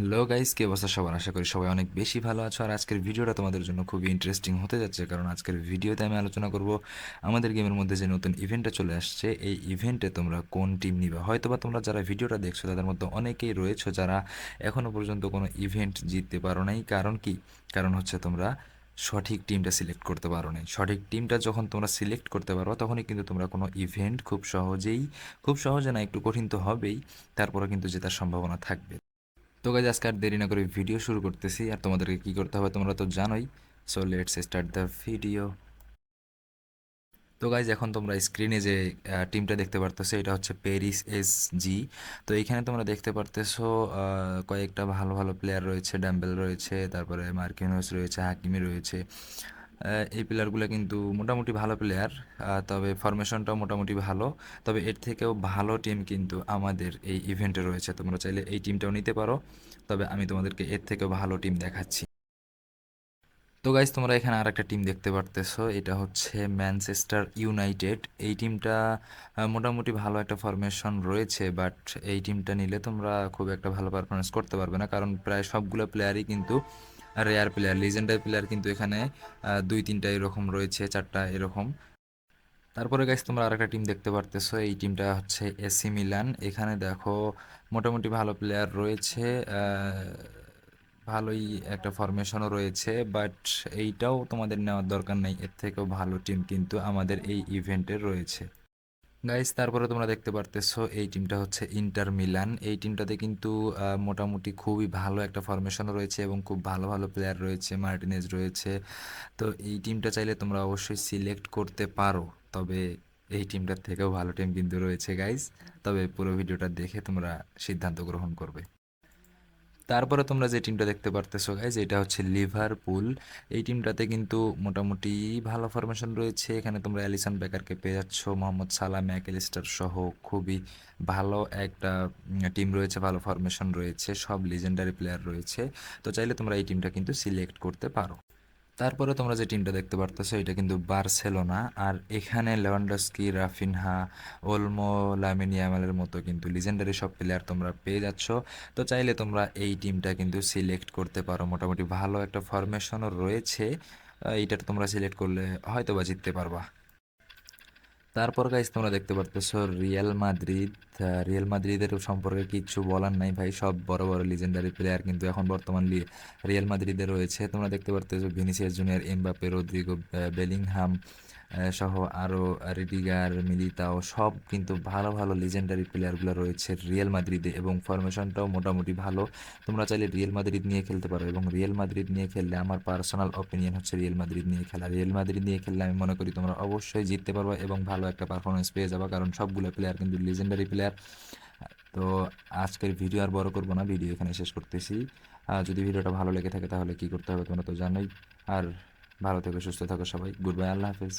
Hello guys, কে অবস্থা সবার? আশা করি সবাই অনেক বেশি ভালো আছো। আর আজকের ভিডিওটা তোমাদের জন্য খুবই ইন্টারেস্টিং হতে যাচ্ছে, কারণ আজকের ভিডিওতে আমি আলোচনা করব আমাদের গেমের মধ্যে যে নতুন ইভেন্টটা চলে আসছে, এই ইভেন্টে তোমরা কোন টিম নিবে? হয়তো বা তোমরা যারা ভিডিওটা দেখছ, তাদের মধ্যে অনেকেই রয়েছে যারা এখনও পর্যন্ত কোনো ইভেন্ট জিততে পারো নাই। কারণ কি? কারণ হচ্ছে তোমরা সঠিক টিমটা সিলেক্ট করতে পারো নাই। সঠিক টিমটা যখন তোমরা সিলেক্ট করতে পারো, তখনই কিন্তু তোমরা কোনো ইভেন্ট খুব সহজেই, খুব সহজে না, একটু কঠিন তো হবেই তারপরে কিন্তু জেতার সম্ভাবনা থাকবে। তো গাইজ আজকে আর দেরি না করে ভিডিও শুরু করতেছি। আর তোমাদেরকে কি করতে হবে তোমরা তো জানোই। So let's start the video তো গাইজ এখন তোমরা স্ক্রিনে যে টিমটা দেখতে পারতেছো, এটা হচ্ছে প্যারিস এস জি তো এখানে তোমরা দেখতে পারতেছো কয়েকটা ভালো ভালো প্লেয়ার রয়েছে। ড্যাম্বেল রয়েছে, তারপরে মার্কিনোস রয়েছে হাকিমি রয়েছে। এই প্লেয়ারগুলো কিন্তু মোটামুটি ভালো প্লেয়ার তবে ফরমেশনটাও মোটামুটি ভালো। তবে এর থেকেও ভালো টিম কিন্তু আমাদের এই ইভেন্টে রয়েছে। তোমরা চাইলে এই টিমটাও নিতে পারো। তবে আমি তোমাদেরকে এর থেকেও ভালো টিম দেখাচ্ছি। তো গাইজ তোমরা এখানে আর একটা টিম দেখতে পারতেছো। এটা হচ্ছে ম্যানচেস্টার ইউনাইটেড এই টিমটা মোটামুটি ভালো একটা ফরমেশন রয়েছে বাট এই টিমটা নিলে তোমরা খুব একটা ভালো পারফরমেন্স করতে পারবে না। কারণ প্রায় সবগুলো প্লেয়ারই কিন্তু রেয়ার প্লেয়ার লিজেন্ডারি প্লেয়ার কিন্তু এখানে দুই, তিনটা এরকম রয়েছে, চারটা এরকম। তারপরে গাইস তোমরা আরেকটা টিম দেখতে পারতেছো, এই টিমটা হচ্ছে এসি মিলান এখানে দেখো, মোটামুটি ভালো প্লেয়ার রয়েছে ভালোই একটা ফরমেশনও রয়েছে বাট এইটাও তোমাদের নেওয়ার দরকার নেই, এর থেকেও ভালো টিম কিন্তু আমাদের এই ইভেন্টে রয়েছে। গাইস তারপরে তোমরা দেখতে পারতেছো, এই টিমটা হচ্ছে ইন্টার মিলান এই টিমটাতে কিন্তু মোটামুটি খুবই ভালো একটা ফরমেশন রয়েছে এবং খুব ভালো ভালো প্লেয়ার রয়েছে মার্টিনেজ রয়েছে। তো এই টিমটা চাইলে তোমরা অবশ্যই সিলেক্ট করতে পারো, তবে এই টিমটার থেকেও ভালো টিম কিন্তু রয়েছে গাইজ তবে পুরো ভিডিওটা দেখে তোমরা সিদ্ধান্ত গ্রহণ করবে। তারপরে তোমরা যে টিমটা দেখতে পারতেছো গাইজ এটা হচ্ছে লিভারপুল এই টিমটাতে কিন্তু মোটামুটি ভালো ফরমেশন রয়েছে। এখানে তোমরা অ্যালিসন বেকারকে পেয়ে যাচ্ছ মোহাম্মদ সালাম ম্যাকেলিস্টার সহ খুবই ভালো একটা টিম রয়েছে, ভালো ফরমেশন রয়েছে, সব লিজেন্ডারি প্লেয়ার রয়েছে। তো চাইলে তোমরা এই টিমটা কিন্তু সিলেক্ট করতে পারো। তারপরে তোমরা যে টিমটা দেখতে পারতেছো, এটা কিন্তু বার্সেলোনা। আর এখানে লেভানডস্কি রাফিনহা ওলমো লামিনি আমালের মতো কিন্তু লিজেন্ডারি সব প্লেয়ার তোমরা পেয়ে যাচ্ছ। তো চাইলে তোমরা এই টিমটা কিন্তু সিলেক্ট করতে পারো। মোটামুটি ভালো একটা ফরমেশনও রয়েছে। এইটা তোমরা সিলেক্ট করলে হয়তো বা জিততে পারবা। তারপর গাইস তোমরা দেখতে পারতেছো রিয়াল মাদ্রিদ রিয়াল মাদ্রিদের সম্পর্কে কিছু বলার নাই ভাই, সব বড় বড় লিজেন্ডারি প্লেয়ার কিন্তু এখন বর্তমান রিয়াল মাদ্রিদে রয়েছে। তোমরা দেখতে পারতেছো Vinicius Junior Mbappe Rodrygo Bellingham সহ আরও রিডিগার মিলিতাও সব কিন্তু ভালো ভালো লিজেন্ডারি প্লেয়ারগুলো রয়েছে রিয়েল মাদ্রিদে এবং ফরমেশনটাও মোটামুটি ভালো। তোমরা চাইলে রিয়েল মাদ্রিদ নিয়ে খেলতে পারো এবং রিয়েল মাদ্রিদ নিয়ে খেললে আমার পার্সোনাল অপিনিয়ন হচ্ছে রিয়েল মাদ্রিদ নিয়ে খেলা। রিয়েল মাদ্রিদ নিয়ে খেললে আমি মনে করি তোমরা অবশ্যই জিততে পারবে এবং ভালো একটা পারফরমেন্স পেয়ে যাবে কারণ সবগুলো প্লেয়ার কিন্তু লিজেন্ডারি প্লেয়ার তো আজকের ভিডিও আর বড় করব না ভিডিও এখানে শেষ করতেছি। যদি ভিডিওটা ভালো লেগে থাকে তাহলে কি করতে হবে তোমরা তো জানোই। আর ভালো থেকো, সুস্থ থাকো সবাই। গুড বাই আল্লাহ হাফেজ।